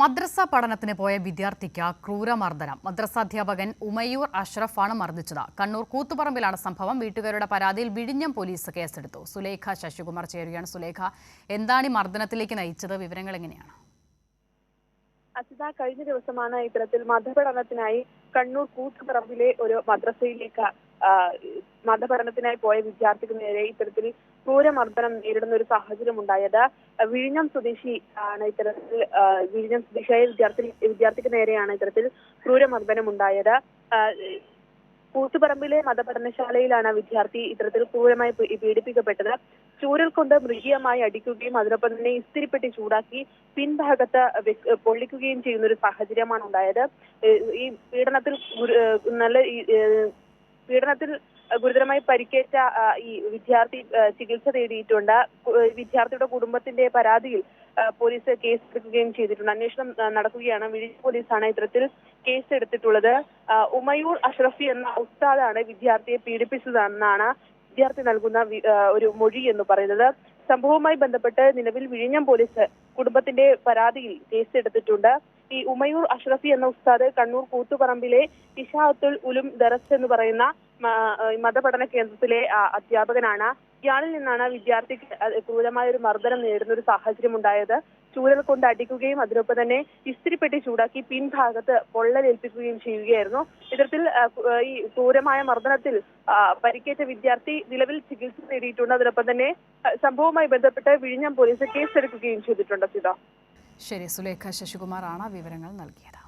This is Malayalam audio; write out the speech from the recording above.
മദ്രസ പഠനത്തിന് പോയ വിദ്യാർത്ഥിക്ക് ക്രൂരമർദ്ദനം. മദ്രസാധ്യാപകൻ ഉമയൂർ അഷ്റഫാണ് മർദ്ദിച്ചത്. കണ്ണൂർ കൂത്തുപറമ്പിലാണ് സംഭവം. വീട്ടുകാരുടെ പരാതിയിൽ വിഴിഞ്ഞം പോലീസ് കേസെടുത്തു. സുലേഖ ശശികുമാർ ചേരുകയാണ്. സുലേഖ എന്താണ് ഈ മർദ്ദനത്തിലേക്ക് നയിച്ചത്? വിവരങ്ങൾ എങ്ങനെയാണ്? അച്ഛത കഴിഞ്ഞ ദിവസമാണ് ഇത്തരത്തിൽ മതപഠനത്തിനായി കണ്ണൂർ കൂത്തുപറമ്പിലെ ഒരു മദ്രസയിലേക്ക് മതപഠനത്തിനായി പോയ വിദ്യാർത്ഥിക്ക് നേരെ ഇത്തരത്തിൽ ക്രൂരമർദ്ദനം നേരിടുന്ന ഒരു സാഹചര്യം ഉണ്ടായത്. വിഴിഞ്ഞം സ്വദേശി ആണ് ഇത്തരത്തിൽ വിഴിഞ്ഞം സ്വദേശിയായ വിദ്യാർത്ഥി വിദ്യാർത്ഥിക്ക് നേരെയാണ് ഇത്തരത്തിൽ ക്രൂരമർദ്ദനം ഉണ്ടായത്. കൂത്തുപറമ്പിലെ മതപഠനശാലയിലാണ് വിദ്യാർത്ഥി ഇത്തരത്തിൽ ക്രൂരമായി പീഡിപ്പിക്കപ്പെട്ടത്. ചൂരൽ കൊണ്ട് മൃഗീയമായി അടിക്കുകയും അതിനൊപ്പം തന്നെ ഇസ്തിരിപ്പെട്ടി ചൂടാക്കി പിൻഭാഗത്ത് പൊള്ളിക്കുകയും ചെയ്യുന്ന ഒരു സാഹചര്യമാണ് ഉണ്ടായത്. ഈ പീഡനത്തിൽ നല്ല പീഡനത്തിൽ ഗുരുതരമായി പരിക്കേറ്റ ഈ വിദ്യാർത്ഥി ചികിത്സ തേടിയിട്ടുണ്ട്. വിദ്യാർത്ഥിയുടെ കുടുംബത്തിന്റെ പരാതിയിൽ പോലീസ് കേസ് എടുക്കുകയും ചെയ്തിട്ടുണ്ട്. അന്വേഷണം നടക്കുകയാണ്. വിഴിഞ്ഞ പോലീസാണ് ഇത്തരത്തിൽ കേസ് എടുത്തിട്ടുള്ളത്. ഉമയൂർ അഷ്റഫി എന്ന ഉസ്താദാണ് വിദ്യാർത്ഥിയെ പീഡിപ്പിച്ചതെന്നാണ് വിദ്യാർത്ഥി നൽകുന്ന ഒരു മൊഴി എന്ന് പറയുന്നത്. സംഭവവുമായി ബന്ധപ്പെട്ട് നിലവിൽ വിഴിഞ്ഞം പോലീസ് കുടുംബത്തിന്റെ പരാതിയിൽ കേസ് എടുത്തിട്ടുണ്ട്. ഈ ഉമയൂർ അഷ്റഫി എന്ന ഉസ്താദ് കണ്ണൂർ കൂത്തുപറമ്പിലെ ഇഷാഅത്തുൽ ഉലും ദറസ് എന്ന് പറയുന്ന മതപഠന കേന്ദ്രത്തിലെ അധ്യാപകനാണ്. ഇയാളിൽ നിന്നാണ് വിദ്യാർത്ഥിക്ക് ക്രൂരമായ ഒരു മർദ്ദനം നേരിടുന്ന ഒരു സാഹചര്യം ഉണ്ടായത് ചൂരൽ കൊണ്ട് അടിക്കുകയും അതിനൊപ്പം തന്നെ ഇസ്തിരിപ്പെട്ടി ചൂടാക്കി പിൻഭാഗത്ത് പൊള്ളലേൽപ്പിക്കുകയും ചെയ്യുകയായിരുന്നു. ഇത്തരത്തിൽ ഈ ക്രൂരമായ മർദ്ദനത്തിൽ പരിക്കേറ്റ വിദ്യാർത്ഥി നിലവിൽ ചികിത്സ നേടിയിട്ടുണ്ട്. അതിനൊപ്പം തന്നെ സംഭവവുമായി ബന്ധപ്പെട്ട് വിഴിഞ്ഞം പോലീസ് കേസെടുക്കുകയും ചെയ്തിട്ടുണ്ട് സിത. ശരി സുലേഖ ശശികുമാറാണ് വിവരങ്ങൾ നൽകിയത്.